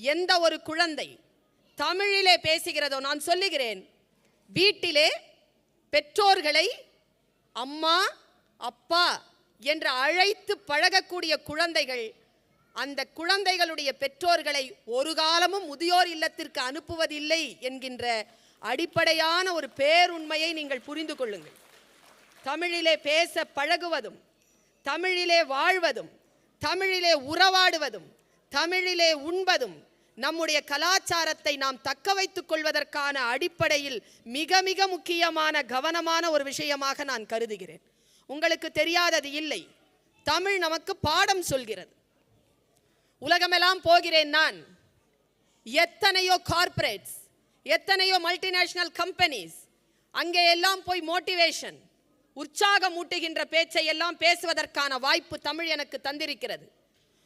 எந்த ஒரு குழந்தை தமிழிலே பேசுகிறதோ நான் சொல்லுகிறேன் வீட்டிலே பெற்றோர்களை அம்மா அப்பா என்று அழைத்து பழகக்கூடிய குழந்தைகள் அந்த குழந்தைகளுடைய பெற்றோர்களை ஒரு காலமும் முதியோர் இல்லத்திற்கு அனுப்புவதில்லை என்கின்ற அடிப்படையான ஒரு பேருண்மையை நீங்கள் புரிந்து கொள்ளுங்கள். தமிழிலே பேச பழகுவதும் தமிழிலே வாழ்வதும் தமிழிலே உறவாடுவதும் தமிழிலே உண்பதும் நம்முடைய கலாச்சாரத்தை நாம் தக்க வைத்துக் கொள்வதற்கான அடிப்படையில் மிக மிக முக்கியமான கவனமான ஒரு விஷயமாக நான் கருதுகிறேன். உங்களுக்கு தெரியாதது இல்லை. தமிழ் நமக்கு பாடம் சொல்கிறது. உலகமெல்லாம் போகிறேன் நான். எத்தனையோ கார்ப்பரேட்ஸ் எத்தனையோ மல்டிநேஷனல் கம்பெனிஸ் அங்கே எல்லாம் போய் மோட்டிவேஷன் உற்சாகம் ஊட்டுகின்ற பேச்சை எல்லாம் பேசுவதற்கான வாய்ப்பு தமிழ் எனக்கு தந்திருக்கிறது.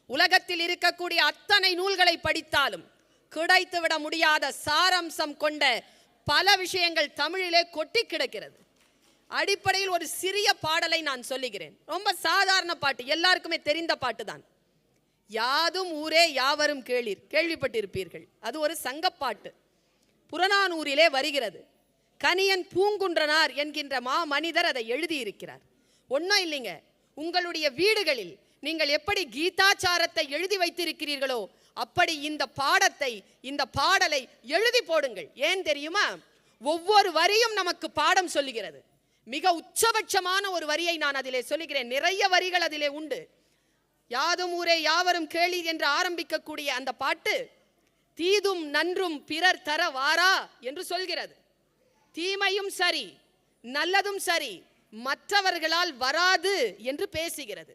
உலகத்தில் இருக்கக்கூடிய அத்தனை நூல்களை படித்தாலும் கிடைத்துவிட முடியாத சாரம்சம் கொண்ட பல விஷயங்கள் தமிழிலே கொட்டி கிடக்கிறது. அடிப்படையில் ஒரு சிறிய பாடலை நான் சொல்லுகிறேன். ரொம்ப சாதாரண பாட்டு எல்லாருக்குமே தெரிந்த பாட்டு தான் யாதும் ஊரே யாவரும் கேளீர் கேள்விப்பட்டிருப்பீர்கள். அது ஒரு சங்கப்பாட்டு புறநானூரிலே வருகிறது. கனியன் பூங்குன்றனார் என்கின்ற மா மனிதர் அதை எழுதியிருக்கிறார். ஒன்றும் இல்லைங்க. உங்களுடைய வீடுகளில் நீங்கள் எப்படி கீதாச்சாரத்தை எழுதி வைத்திருக்கிறீர்களோ அப்படி இந்த பாடத்தை இந்த பாடலை எழுதி போடுங்கள். ஏன் தெரியுமா? ஒவ்வொரு வரியும் நமக்கு பாடம் சொல்லுகிறது. மிக உச்சபட்சமான ஒரு வரியை நான் அதிலே சொல்லுகிறேன். நிறைய வரிகள் அதிலே உண்டு. யாதும் ஊரே யாவரும் கேளி என்று ஆரம்பிக்கக்கூடிய அந்த பாட்டு தீதும் நன்றும் பிறர் தர வாரா என்று சொல்கிறது. தீமையும் சரி நல்லதும் சரி மற்றவர்களால் வராது என்று பேசுகிறது.